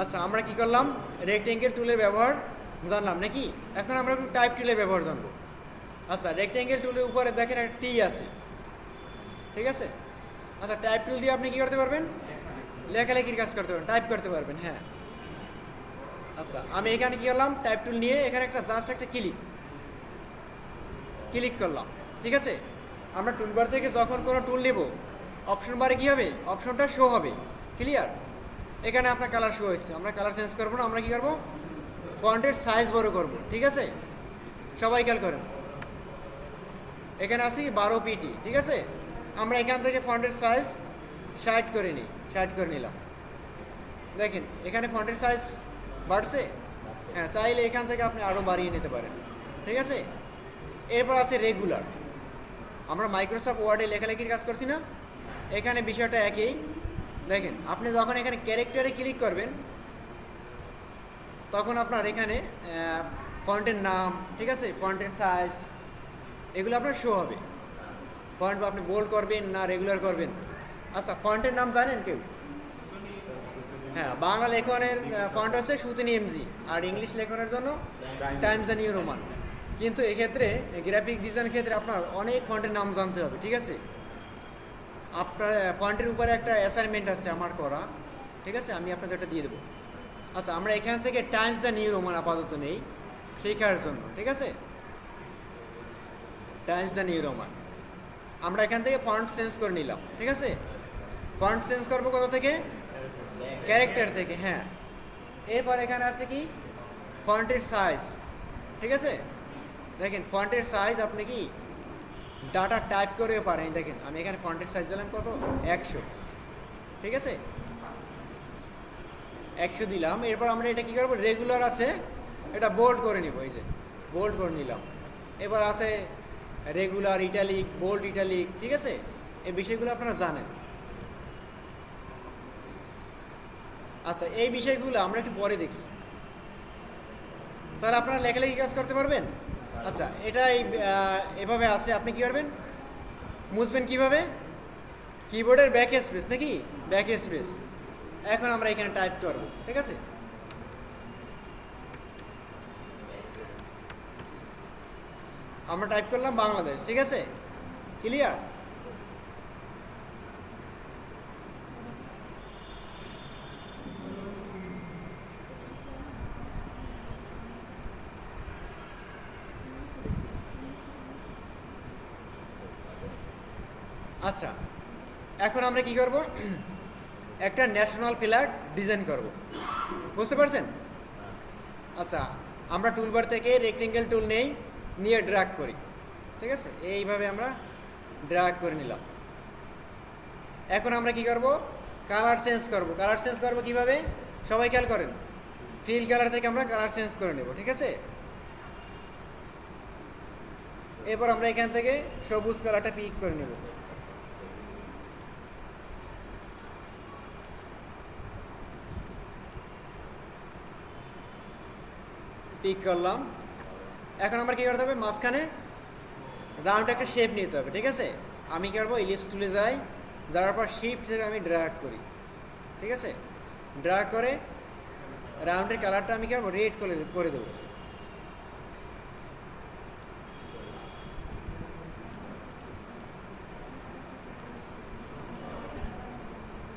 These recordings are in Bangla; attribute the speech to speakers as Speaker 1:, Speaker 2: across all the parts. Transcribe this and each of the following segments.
Speaker 1: আচ্ছা আমরা কি করলাম? রেক্টেঙ্গেল টুলের ব্যবহার জানলাম, নাকি? এখন আমরা একটু টাইপ টুলের ব্যবহার জানব। আচ্ছা রেক্টেঙ্গেল টুলের উপরে দেখেন একটা টি আছে। ঠিক আছে? আচ্ছা টাইপ টুল দিয়ে আপনি কি করতে পারবেন? লেখালেখির কাজ করতে পারবেন টাইপ করতে পারবেন হ্যাঁ। আচ্ছা আমি এখানে কি করলাম? টাইপ টুল নিয়ে এখানে একটা জাস্ট একটা ক্লিক ক্লিক করলাম, ঠিক আছে? আমরা টুলবার থেকে যখন কোনো টুল নেব অপশন বারে কী হবে? অপশনটা শো হবে ক্লিয়ার এখানে আপনার কালার শো হয়েছে। আমরা কালার চেঞ্জ করব না, আমরা কী করব? ফন্টের সাইজ বড় করব, ঠিক আছে? সবাই খেয়াল করেন। এখানে কি বারো পিটি ঠিক আছে? আমরা এখান থেকে ফন্টের সাইজ ষাট করে নিই ষাট করে নিলাম। দেখেন, এখানে ফন্টের সাইজ বাড়ছে? হ্যাঁ চাইলে এখান থেকে আপনি আরও বাড়িয়ে নিতে পারেন, ঠিক আছে? এরপর আছে রেগুলার আমরা মাইক্রোসফট ওয়ার্ডে লেখালেখির কাজ করছি না। এখানে বিষয়টা একই। দেখেন, আপনি যখন এখানে ক্যারেক্টারে ক্লিক করবেন, তখন আপনার এখানে ফন্টের নাম, ঠিক আছে? ফন্টের সাইজ এগুলো আপনার শো হবে। ফন্ট আপনি বোল্ড করবেন না রেগুলার করবেন। আচ্ছা ফন্টের নাম জানেন কেউ? হ্যাঁ বাংলা লেখনের ফন্ট হচ্ছে সুতিনি এমজি, আর ইংলিশ লেখনের জন্য টাইমস নিউ রোমান কিন্তু এক্ষেত্রে গ্রাফিক ডিজাইন ক্ষেত্রে আপনার অনেক ফন্টের নাম জানতে হবে, ঠিক আছে? আপনার ফন্টের উপরে একটা অ্যাসাইনমেন্ট আছে আমার করা, ঠিক আছে? আমি আপনাদের এটা দিয়ে দেবো। আচ্ছা আমরা এখান থেকে টাইমস দ্য নিউ রোমান আপাতত নেই শেখার জন্য, ঠিক আছে? টাইমস দ্য নিউ রোমান আমরা এখান থেকে ফন্ট চেঞ্জ করে নিলাম, ঠিক আছে? ফন্ট চেঞ্জ করব কোথা থেকে? ক্যারেক্টার থেকে হ্যাঁ। এরপর এখানে আছে কি? ফন্টের সাইজ ঠিক আছে? দেখেন ফন্টের সাইজ আপনি কি ডাটা টাইপ করেও পারেন। দেখেন, আমি এখানে ফন্টের সাইজ দিলাম কত? একশো। ঠিক আছে? একশো দিলাম। এরপর আমরা এটা কি করব? রেগুলার আছে। এটা বোল্ড করে নিব, এই যে। বোল্ড করে নিলাম। এবার আছে রেগুলার ইটালিক বোল্ড ইটালিক ঠিক আছে? এই বিষয়গুলো আপনারা জানেন। আচ্ছা এই বিষয়গুলো আমরা একটু পরে দেখি। তাহলে আপনারা লেখালেখি কাজ করতে পারবেন? আচ্ছা এটা এই এভাবে আছে, আপনি কি করবেন? মুছবেন কীভাবে? কিবোর্ডের ব্যাক স্পেস নাকি? ব্যাক স্পেস এখন আমরা এখানে টাইপ করব, ঠিক আছে? আমরা টাইপ করলাম বাংলাদেশ, ঠিক আছে? ক্লিয়ার আচ্ছা এখন আমরা কি করব? একটা ন্যাশনাল ফ্ল্যাগ ডিজাইন করব। বুঝতে পারছেন? আচ্ছা আমরা টুলবার থেকে রেক্টেঙ্গেল টুল নেই, নিয়ে ড্র্যাগ করি। ঠিক আছে? এইভাবে আমরা ড্র্যাগ করে নিলাম। এখন আমরা কি করব? কালার চেঞ্জ করব। কালার চেঞ্জ করব কীভাবে? সবাই খেয়াল করেন ফিল কালার থেকে আমরা কালার চেঞ্জ করে নেব, ঠিক আছে? এরপর আমরা এখান থেকে সবুজ কালারটা পিক করে নেব। পিক করলাম। এখন আমার কী করতে হবে? মাঝখানে রাউন্ড একটা শেপ নিতে হবে, ঠিক আছে? আমি কী করব? ইলিপস তুলে যাই, যাওয়ার পর শিফট হিসেবে আমি ড্র্যাগ করি, ঠিক আছে? ড্র্যাগ করে রাউন্ডের কালারটা আমি কী করব? রেড করে করে দেবো।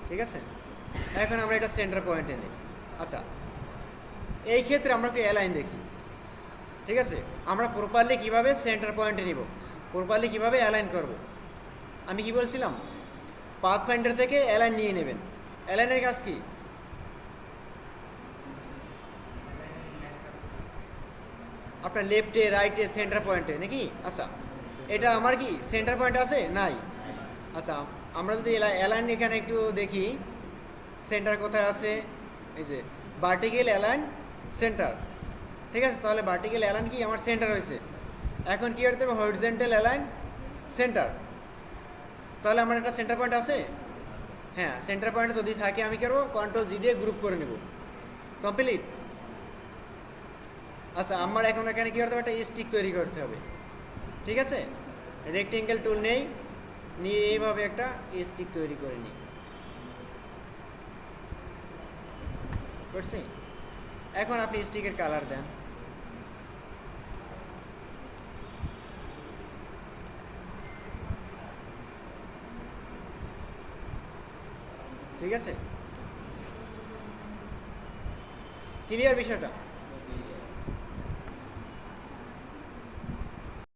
Speaker 1: ঠিক আছে? এখন আমরা এটা সেন্টার পয়েন্টে নিই। আচ্ছা এই ক্ষেত্রে আমরা একটু অ্যালাইন দেখি। ঠিক আছে? আমরা প্রপারলি কীভাবে সেন্টার পয়েন্টে নিব? প্রপারলি কীভাবে অ্যালাইন করব? আমি কি বলছিলাম? পাথ ফাইন্ডার থেকে অ্যালাইন নিয়ে নেবেন। অ্যালাইনের কাজ কি? আপনার লেফটে রাইটে সেন্টার পয়েন্টে নাকি? আচ্ছা। এটা আমার কি সেন্টার পয়েন্ট আছে? নাই। আচ্ছা আমরা যদি অ্যালাইন এখানে একটু দেখি। সেন্টার কোথায় আছে? এই যে ভার্টিক্যাল অ্যালাইন সেন্টার। ঠিক আছে? তাহলে ভার্টিক্যাল অ্যালাইন কি? আমার সেন্টার হয়েছে। এখন কি করতে হবে? হরিজেন্টাল অ্যালাইন সেন্টার তাহলে আমার একটা সেন্টার পয়েন্ট আছে? হ্যাঁ সেন্টার পয়েন্ট যদি থাকে, আমি করব? কন্ট্রোল জি দিয়ে গ্রুপ করে নেব। কমপ্লিট আচ্ছা আমার এখন এখানে কী করতে হবে? একটা স্টিক তৈরি করতে হবে। ঠিক আছে? রেক্টেঙ্গেল টুল নেই। নিয়ে এইভাবে একটা স্টিক তৈরি করে নিই। করছি? এখন আপনি স্টিকের কালার দেন। ঠিক আছে? ক্লিয়ার বিষয়টা?